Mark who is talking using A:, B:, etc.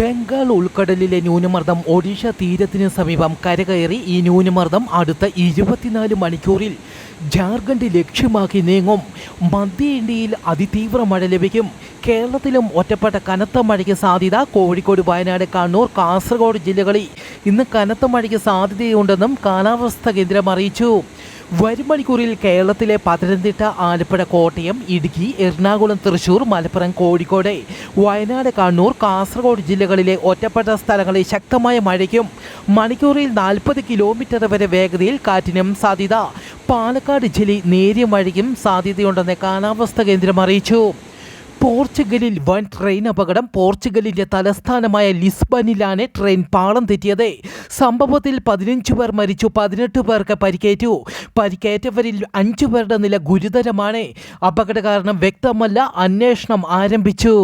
A: അറബിക്കടലിലെ ന്യൂനമർദ്ദം ഒഡീഷ തീരത്തിന് സമീപം കരകയറി. ഈ ന്യൂനമർദ്ദം അടുത്ത ഇരുപത്തിനാല് മണിക്കൂറിൽ ജാർഖണ്ഡ് ലക്ഷ്യമാക്കി നീങ്ങും. മധ്യ ഇന്ത്യയിൽ അതിതീവ്ര മഴ ലഭിക്കും. കേരളത്തിലും ഒറ്റപ്പെട്ട കനത്ത മഴയ്ക്ക് സാധ്യത. കോഴിക്കോട് വയനാട് കണ്ണൂർ കാസർഗോഡ് ജില്ലകളിൽ ഇന്ന് കനത്ത മഴയ്ക്ക് സാധ്യതയുണ്ടെന്നും കാലാവസ്ഥാ കേന്ദ്രം അറിയിച്ചു. വരും മണിക്കൂറിൽ കേരളത്തിലെ പത്തനംതിട്ട ആലപ്പുഴ കോട്ടയം ഇടുക്കി എറണാകുളം തൃശൂർ മലപ്പുറം കോഴിക്കോട് വയനാട് കണ്ണൂർ കാസർഗോഡ് ജില്ലകളിലെ ഒറ്റപ്പെട്ട സ്ഥലങ്ങളിൽ ശക്തമായ മഴയ്ക്കും മണിക്കൂറിൽ നാൽപ്പത് കിലോമീറ്റർ വരെ വേഗതയിൽ കാറ്റിനും സാധ്യത. പാലക്കാട് ജില്ലയിൽ നേരിയ മഴയ്ക്കും സാധ്യതയുണ്ടെന്ന് കാലാവസ്ഥാ കേന്ദ്രം അറിയിച്ചു. പോർച്ചുഗലിൽ വൻ ട്രെയിൻ അപകടം പോർച്ചുഗലിന്റെ തലസ്ഥാനമായ ലിസ്ബണിലാണ് ട്രെയിൻ പാളം തെറ്റിയത്. സംഭവത്തിൽ പതിനഞ്ചു പേർ മരിച്ചു പതിനെട്ട് പേർക്ക് പരിക്കേറ്റു. പരിക്കേറ്റവരിൽ അഞ്ചു പേരുടെ നില ഗുരുതരമാണ്. അപകട കാരണം വ്യക്തമല്ല അന്വേഷണം ആരംഭിച്ചു.